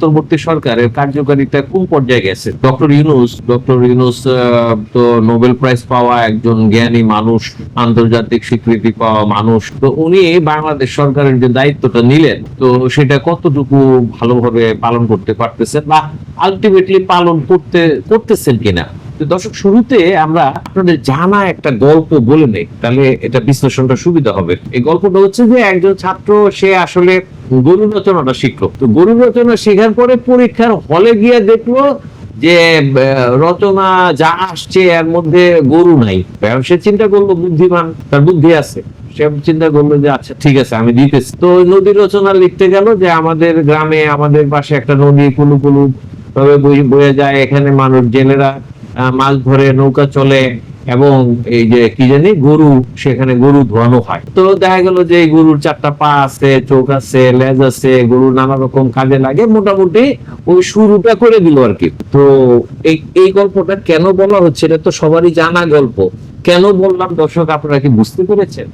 অন্তর্বর্তী সরকারের কার্যকারিতা কোন পর্যায়ে গেছে? ডক্টর ইউনুস ডক্টর ইউনুস তো নোবেল প্রাইজ পাওয়া একজন জ্ঞানী মানুষ, আন্তর্জাতিক স্বীকৃতি পাওয়া মানুষ। তো উনি বাংলাদেশ সরকারের যে দায়িত্বটা নিলেন, তো সেটা কতটুকু ভালোভাবে পালন করতে পারতেছেন বা আলটিমেটলি পালন করতে, করতেছেন কিনা? দর্শক, শুরুতে আমরা আপনাদের জানা একটা গল্প বলে নেই। তাহলে এটা বিশ্লেষণটা সুবিধা হবে। এই গল্পটা হচ্ছে যে একজন ছাত্র, সে আসলে গরু রচনাটা শিখলো। তো গরু রচনা শেখার পরে পরীক্ষার হলে গিয়ে দেখল যে রচনা যা আসছে এর মধ্যে গরু নাই। সে চিন্তা করল বুদ্ধিমান, তার বুদ্ধি আছে। সে চিন্তা করল যে আচ্ছা ঠিক আছে, আমি দিতেছি। তো নদী রচনা লিখতে গেল যে, আমাদের গ্রামে, আমাদের পাশে একটা নদী, কুলু কুলু। বই- বয়ে যায়, এখানে মানুষ, জেলেরা মাছ ধরে, নৌকা চলে এবং এই যে কি জানি গরু, সেখানে গরু ধোয়ানো হয়। তো দেখা গেল যে গরুর চারটা পা আছে, চোখ আছে, লেজ আছে গরু নানা রকম কাজে লাগে, মোটামুটি ওই শুরুটা করে দিল আর কি। তো এই এই গল্পটা কেন বলা হচ্ছে, এটা তো সবারই জানা গল্প। কেন বললাম, দর্শক, আপনারা কি বুঝতে পেরেছেন?